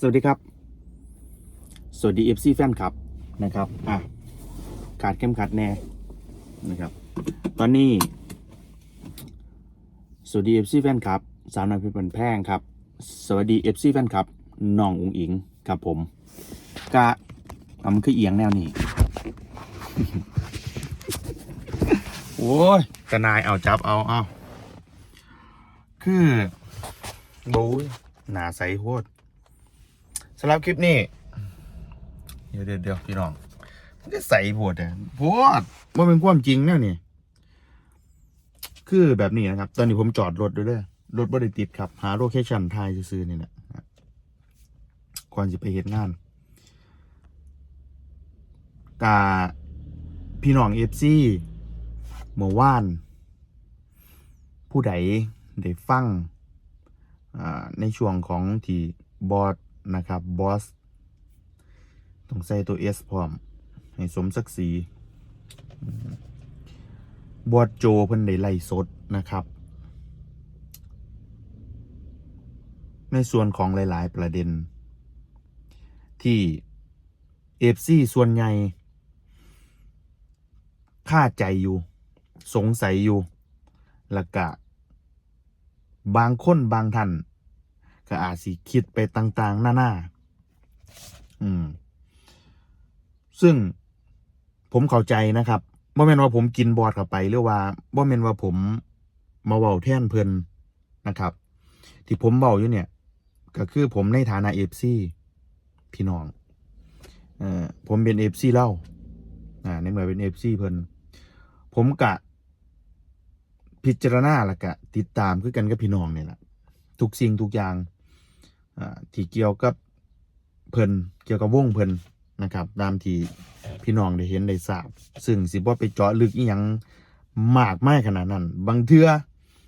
สวัสดีครับ สวัสดี FC แฟนครับนะครับอะขาดเข้มขัดแน่นะครับ ตอนนี้สวัสดี FC แฟนครับสาวน้อยเพชรบันแพงครับ สวัสดี FC แฟนครับน้องอุงอิงครับผมกะทำคือเอียงแนวนี้โอ้ยกระนายเอาจับเอาเอาคือบูหนาใสโคตร สำหรับคลิปนี้ เดี๋ยวเดี๋ยวเดี๋ยวพี่น้อง มันก็ใส่โพดอะโพดว่าเป็นความจริงแน่นี่ คือแบบนี้นะครับ ตอนนี้ผมจอดรถด้วยเด้อรถบริติดครับ หาโลเคชั่นทายซื้อๆนี่แหละก่อนจะไปเห็นงานกาพี่น้องเอฟซีเมื่อวาน ผู้ใดได้ฟังอ่าในช่วงของที่บอส นะครับบอสต้องใส่ตัว S พร้อม ให้สมศักดิ์ศรีบอดโจเพิ่นได้ไล่สดนะครับ ในส่วนของหลาย ๆ ประเด็น ที่เอฟซีส่วนใหญ่ค่าใจอยู่ สงสัยอยู่แล้วก็บางคนบางท่าน ก็อาจสิคิดไปต่าง ๆ หน้าๆอืม ซึ่งผมเข้าใจนะครับบ่แม่นว่าผมกินบอดเข้าไป หรือว่าบ่แม่นว่าผมมาเว้าแทนเพิ่นนะครับ ที่ผมเว้าอยู่เนี่ย ก็คือผมในฐานะ FC พี่น้องเอ่อผมเป็น FC เล่าอ่าในเมื่อเป็น FC เพิ่นผมกะ พิจารณาล้วก็ติดตามคือกันกับพี่น้องเนี่ยแหละทุกสิ่งทุกอย่าง ที่เกี่ยวกับเพิ่นเกี่ยวกับวงเพิ่นนะครับตามที่พี่น้องได้เห็นได้ทราบ ซึ่งสิบ่ไปเจาะลึกอีหยังมากมายขนาดนั้น บางเทื่อ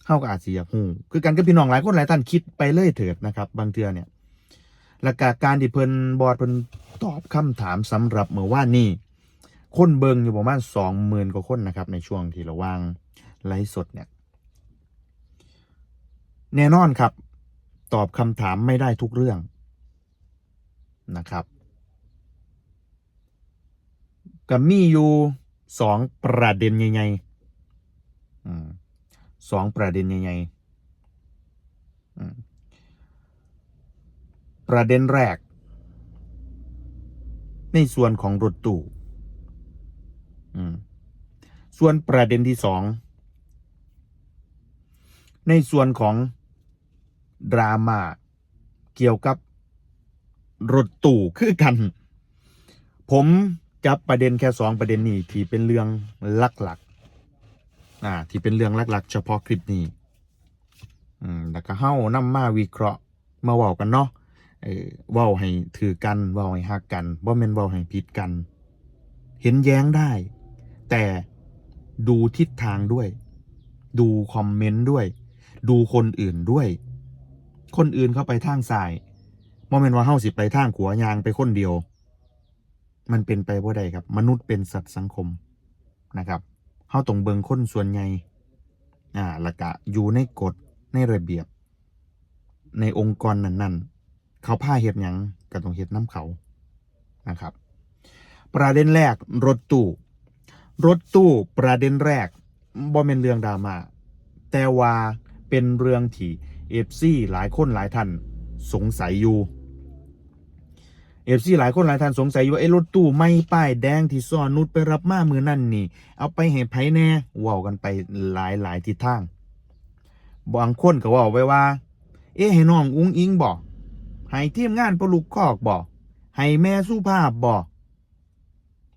เฮาก็อาจสิอยากฮู้คือกันกับพี่น้องหลายคนหลายท่านคิดไปเลยเถิดนะครับ บางเทื่อเนี่ยแล้วก็การที่เพิ่นบอดเพิ่นตอบคำถามสำหรับเมื่อวานนี้คนเบิงอยู่ประมาณ20,000กว่าคนนะครับ ในช่วงที่ระว่างไลฟ์สดเนี่ย แน่นอนครับ ตอบคำถามไม่ได้ทุกเรื่องนะครับก็มีอยู่สองประเด็นใหญ่ๆสองประเด็นใหญ่ๆประเด็นแรก ในส่วนของรถตู้ส่วนประเด็นที่สองในส่วนของ ดราม่าเกี่ยวกับรถตู้คือกัน ผมจับประเด็นแค่สองประเด็นนี้ที่เป็นเรื่องหลักๆอ่าที่เป็นเรื่องหลักๆ เฉพาะคลิปนี้อืมแล้วก็เฮ้านำมาวิเคราะห์มาเว้ากันเนาะเออเว้าให้ถือกันเว้าให้ฮักกันบ่แม่นเว้าให้ผิดกัน เห็นแย้งได้ แต่ดูทิศทางด้วย ดูคอมเมนต์ด้วย ดูคนอื่นด้วย คนอื่นเข้าไปทางซ้ายบ่แม่นว่าเฮาสิไปทางขวายางไปคนเดียว มันเป็นไปบ่ได้ครับ มนุษย์เป็นสัตว์สังคมนะครับเฮาต้องเบิงคนส่วนใหญ่อ่าล้วก็อยู่ในกฎในระเบียบ ในองค์กรนั้นๆ เขาผ้าเฮ็ดหยังก็ต้องเฮ็ดน้ำเขานะครับ ประเด็นแรกรถตู้ รถตู้ประเด็นแรกบ่เป็นเรื่องดราม่าแต่ว่าเป็นเรื่องที่ เอฟซีหลายคนหลายท่านสงสัยอยู่เอฟซีหลายคนหลายท่านสงสัยอยู่ว่าไอ้รถตู้ไม่ป้ายแดงที่ซ่อนนุดไปรับมามือนั่นนี่ เอาไปให้ไผแน่ว้ากันไปหลายหลายทิศทางบางคนก็ว่าไว้ว่า เอ๊ะให้น้องอุ้งอิงบอกให้ทีมงานปลุกคอกบอกให้แม่สุภาพบอก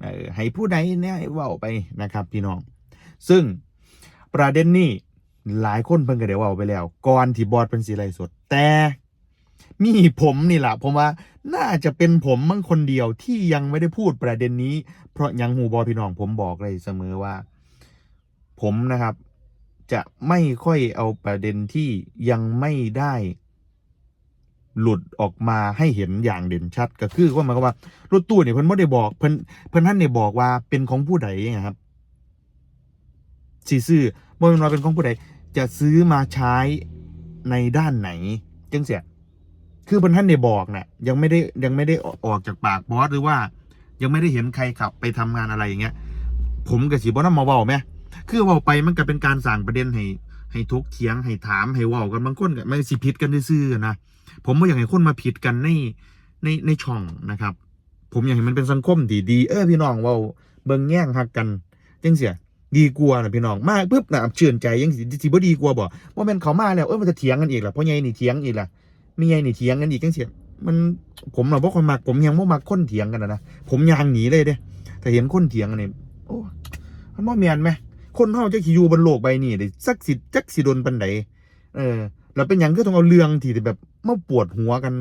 เออให้ผู้ใดเนี่ยว่าไปนะครับพี่น้อง ซึ่งประเด็นนี้ หลายคนเพิ่งก็ได้เว่าไปแล้ว ก่อนที่บอดเป็นสีไรสด แต่มีผมนี่แหละผมว่าน่าจะเป็นผมมั่งคนเดียวที่ยังไม่ได้พูดประเด็นนี้ เพราะยังหูบอพี่น้องผมบอกเลยเสมอว่า ผมนะครับ จะไม่ค่อยเอาประเด็นที่ยังไม่ได้ หลุดออกมาให้เห็นอย่างเด่นชัด ก็คือว่าหมายความว่ารถตู้เนี่ยเพิ่นไม่ได้บอกเพิ่นเพิ่นท่านเนี่ยบอกว่าเป็นของผู้ใดนะครับสีซื้อบ่เป็นว่าเป็นของผู้ใด จะซื้อมาใช้ในด้านไหนจังเสีย คือเพิ่นท่านได้บอกน่ะยังไม่ได้ยังไม่ได้ออกจากปากบอสหรือว่า ยังไม่ได้เห็นใครขับไปทำงานอะไรอย่างเงี้ย ผมกับสีบอนำมาเว้าไหมคือเว้าไปมันก็เป็นการสั่งประเด็นให้ให้ทุกเถียงให้ถามให้ว้ากันบางคนก็ไม่สิผิดกันซื่อนะผมไม่อยากให้คนมาผิดกันในในในช่องนะครับ ผมอยากให้มันเป็นสังคมดีดีเออพี่น้องว้าเบิ่งแย่งหักกันจังเสีย ดีกว่านะพี่น้องมาปุ๊บนะเชื่นใจยังสิสิบ่ดีกว่าบ่ว่าแม่นเขามาแล้วเออมันจะเถียงกันอีกล่ะเพราะไงนี่เถียงอีกล่ะมีไงนี่เถียงกันอีกจังเสียมันผมเราบ่คนมักผมยังบ่มักคนเถียงกันนะนะผมยางหนีเลยเด้ถ้าเห็นคนเถียงกันนี่โอ้มันบ่แม่นไหมคนเฮาจะสิอยู่บนโลกใบนี้ได้สักสิจักสิโดนปานใดเออแล้วเป็นหยังก็ต้องเอาเรื่องที่แบบมาปวดหัวกัน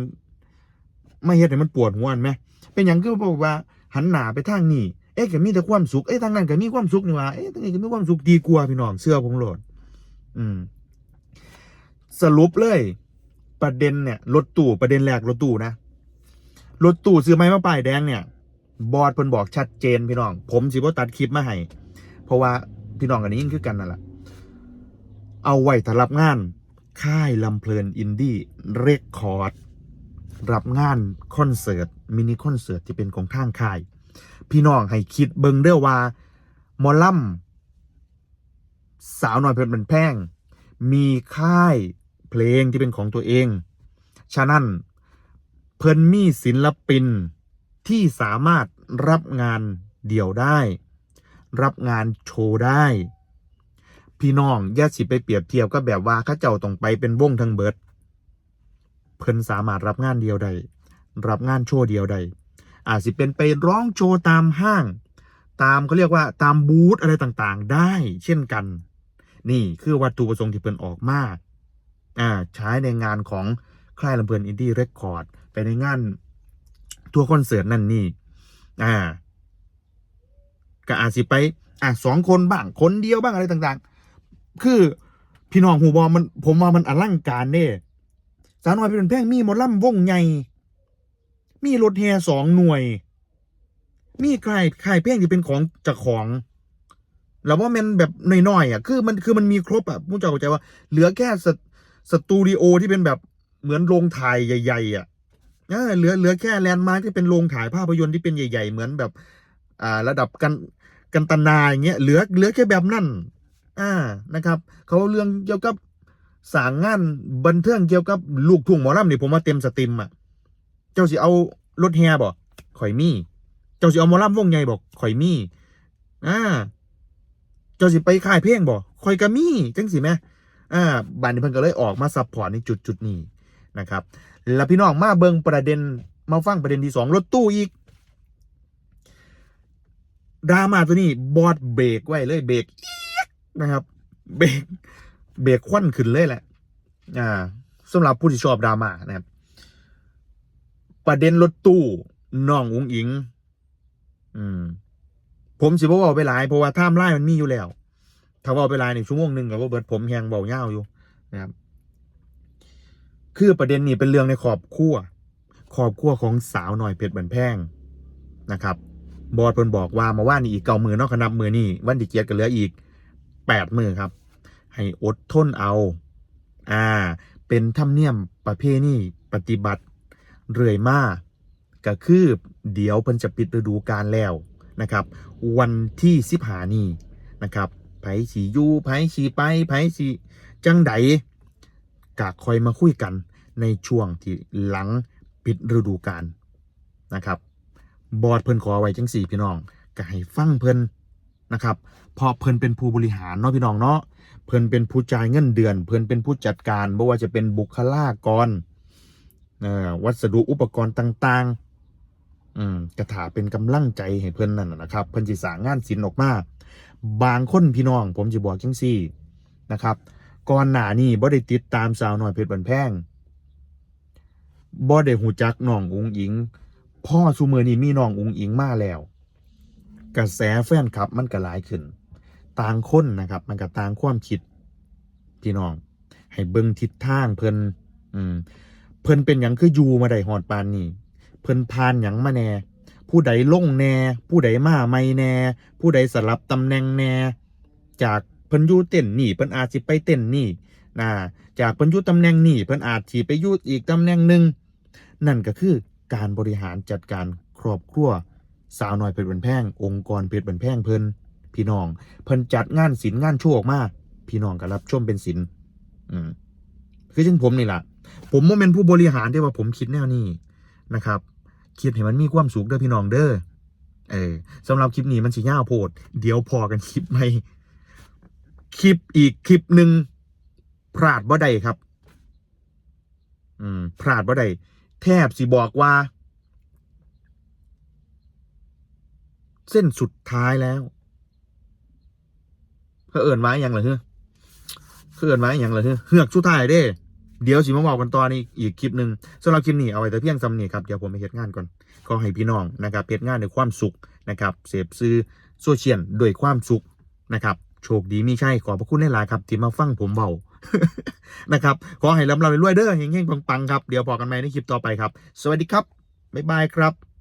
ไมาเฮ็ดให้มันปวดหัวกันไหมเป็นหยังก็บอกว่าหันหน้าไปทางนี้ เอ๊ะก็มีแต่ความสุขเอ๊ะทางนั้นก็มีความสุขนี่ว่าเอ๊ะทางนี้ก็มีความสุขดีกว่าพี่น้องเสื้อผมโหลด อืม สรุปเลย ประเด็นเนี่ยรถตู้ประเด็นแรกรถตู้นะรถตู้ซื้อไม้มาป้ายแดงเนี่ย บอร์ดเพิ่นบอกชัดเจนพี่น้อง ผมสิบ่ตัดคลิปมาให้เพราะว่าพี่น้องกันนี้ยิ่งคือกันนั่นแหละเอาไว้ถ้ารับงาน ค่ายลำเพลินอินดี้เรคคอร์ดรับงานคอนเสิร์ตมินิคอนเสิร์ตที่เป็นของทางค่าย พี่น้องให้คิดเบิ่งเด้อว่าหมอลำสาวน้อยเพชรบันแพง มีค่ายเพลงที่เป็นของตัวเอง ฉะนั้นเพิ่นมีศิลปินที่สามารถรับงานเดี่ยวได้ รับงานโชว์ได้ พี่น้องอย่าสิไปเปรียบเทียบก็แบบว่าข้าเจ้าต้องไปเป็นวงทั้งเบิด เพิ่นสามารถรับงานเดียวได้ รับงานโชว์เดียวได้ อาจสิเป็นไปร้องโชว์ตามห้าง ตามเขาเรียกว่าตามบูธอะไรต่างๆ ได้ เช่นกัน นี่คือวัตถุประสงค์ที่เพิ่นออกมาอ่าใช้ในงานของค่ายลำเพลินอินดี้เรคคอร์ดไปในงานทัวร์คอนเสิร์ตนั่นนี่อ่าก็อาจสิไปอะสองคนบ้างคนเดียวบ้างอะไรต่างๆ คือพี่น้องหูบอมันผมว่ามันอลังการเด้สาวน้อยเป็นแพงมีหมอลำวงใหญ่ มีรถแฮสองหน่วย มีค่ายค่เพลงที่เป็นของจากของแล้วว่ามันแบบน้อยๆอะ คือมันคือมันมีครบอะผู้เจ้าเข้าใจว่าเหลือแค่สตสตูดิโอที่เป็นแบบเหมือนโรงถ่ายใหญ่ ๆ อะเหลือเหลือแค่แลนด์มาร์คที่เป็นโรงถ่ายภาพยนตร์ที่เป็นใหญ่ ๆ เหมือนแบบ อ่า ระดับกันกันตนาอย่างเงี้ยเหลือเหลือแค่แบบนั้นอ่านะครับ เขาเรื่องเกี่ยวกับสางงานบันเทิงเกี่ยวกับลูกทุ่งหมอลำนี่ผมว่าเต็มสตรีมอะ เจ้าสิเอารถแฮบ่ข่อยมี เจ้าสิเอามอลำวงใหญ่บ่ข่อยมีอ่าเจ้าสิไปค่ายเพลงบ่ข่อยก็มีจังสิแม่อ่าบ้านนี้เพิ่นก็เลยออกมาซัพพอร์ตในจุดจุดนี้นะครับ แล้วพี่น้องมาเบิงประเด็นมาฟังประเด็นที่สองรถตู้อีกดราม่าตัวนี้บอดเบรกไว้เลยเบรกนะครับเบรกเบรกควันขึ้นเลยแหละ อ่าสำหรับผู้ที่ชอบดราม่านะครับ ประเด็นรถตู้น้องอุ้งอิง อืม ผมสิบ่เว้าไปหลายเพราะว่าไทม์ไลน์มันมีอยู่แล้ว ถ้าเว้าไปหลายในชั่วโมงหนึ่งก็บ่เบิดผมแฮงเบายาอยู่นะครับ คือประเด็นนี้เป็นเรื่องในครอบครัวครอบครัวของสาวหน่อยเพชรบันแพงนะครับ บอสเพิ่นบอกว่ามาว่านี่อีกเก้ามือนอกขนับมือนี่วันที่เกียรก็เหลืออีกแปดมือครับ ให้อดทนเอา อ่า เป็นธรรมเนียมประเพณีปฏิบัติ เรื่อยมาก็คือเดี๋ยวเพิ่นจะปิดฤดูกาลแล้วนะครับ วันที่สิบหานี่นะครับไผสียูไผสีไปไผสีจังไดกะคอยมาคุยกันในช่วงที่หลังปิดฤดูกาลนะครับ บอร์ดเพิ่นขอไว้จังสี่พี่น้องก็ให้ฟังเพิ่นนะครับพราะเพิ่นเป็นผู้บริหารเนาะพี่น้องเนาะเพิ่นเป็นผู้จ่ายเงินเดือน เพิ่นเป็นผู้จัดการไม่ว่าจะเป็นบุคลากร วัสดุอุปกรณ์ต่างๆอืมกระถาเป็นกำลังใจให้เพิ่อนนั่นนะครับ เพิ่นสิสางงานศิลป์ออกมา บางคนพี่น้อง ผมจะบอกจังซี่นะครับ ก่อนหน้านี้บ่ได้ติดตามสาวน้อยเพชรบันแพงบ่ได้หูจักน้องอุงอิง พ่อซูมือนี้มีน้องอุงอิงมาแล้ว กระแสแฟนคลับมันก็หลายขึ้น ต่างคนนะครับ มันก็ต่างความคิดพี่น้อง ให้เบิ่งทิศทางเพิ่นอืม เพิ่นเป็นหยังคืออยู่มาได้ฮอดปานนี้ เพิ่นผ่านหยังมาแน่ ผู้ใดลงแน่ ผู้ใดมาใหม่แน่ ผู้ใดสลับตำแหน่งแน่ จากเพิ่นอยู่เต้นนี่เพิ่นอาจสิไปเต้นนี่นะจากเพิ่นอยู่ตำแหน่งนี่เพิ่นอาจสิไปอยู่อีกตำแหน่งหนึ่งนั่นก็คือการบริหารจัดการครอบครัวสาวน้อยเพชรบันแพงองค์กรเพชรบันแพงเพิ่นพี่น้อง เพิ่นจัดงานศิลป์งานโชว์ออกมา พี่น้องก็รับชมเป็นศิลป์อืมคือจังผมนี่แหละ ผมโมเมนผู้บริหารได้ว่าผมคิดแนวนี้นะครับคิดให้มันมีความสุขเด้อพี่น้องเด้อเออสำหรับคลิปนี้มันสิยาวโพด เดี๋ยวพอกันคลิปใหม่คลิปอีกคลิปหนึ่งพลาดบ่ได้ครับ อืมพลาดบ่ได้แทบสิบอกว่า เส้นสุดท้ายแล้วเขาเอินไว้อยังเหรเฮ้เขาเอินไว้อยังเหรเฮ้เฮือกสุดท้ายเด้ เดี๋ยวสิมาบอกกันตอนนี้อีกคลิปหนึ่งสำหรับคลิปนี้เอาไว้แต่เพียงสำเนียครับเดี๋ยวผมไปเหตุงานก่อนขอให้พี่น้องนะครับเหตุงานด้วยความสุขนะครับเสพซื้อโซเชียลด้วยความสุขนะครับโชคดีมีใช่ขอพระคุณหลายครับ ที่มาฟังผมเบานะครับขอให้ลำลำรวยเด้อเฮงๆปังๆครับเดี๋ยวพอกันใหม่ในคลิปต่อไปครับ สวัสดีครับบ๊ายบายครับ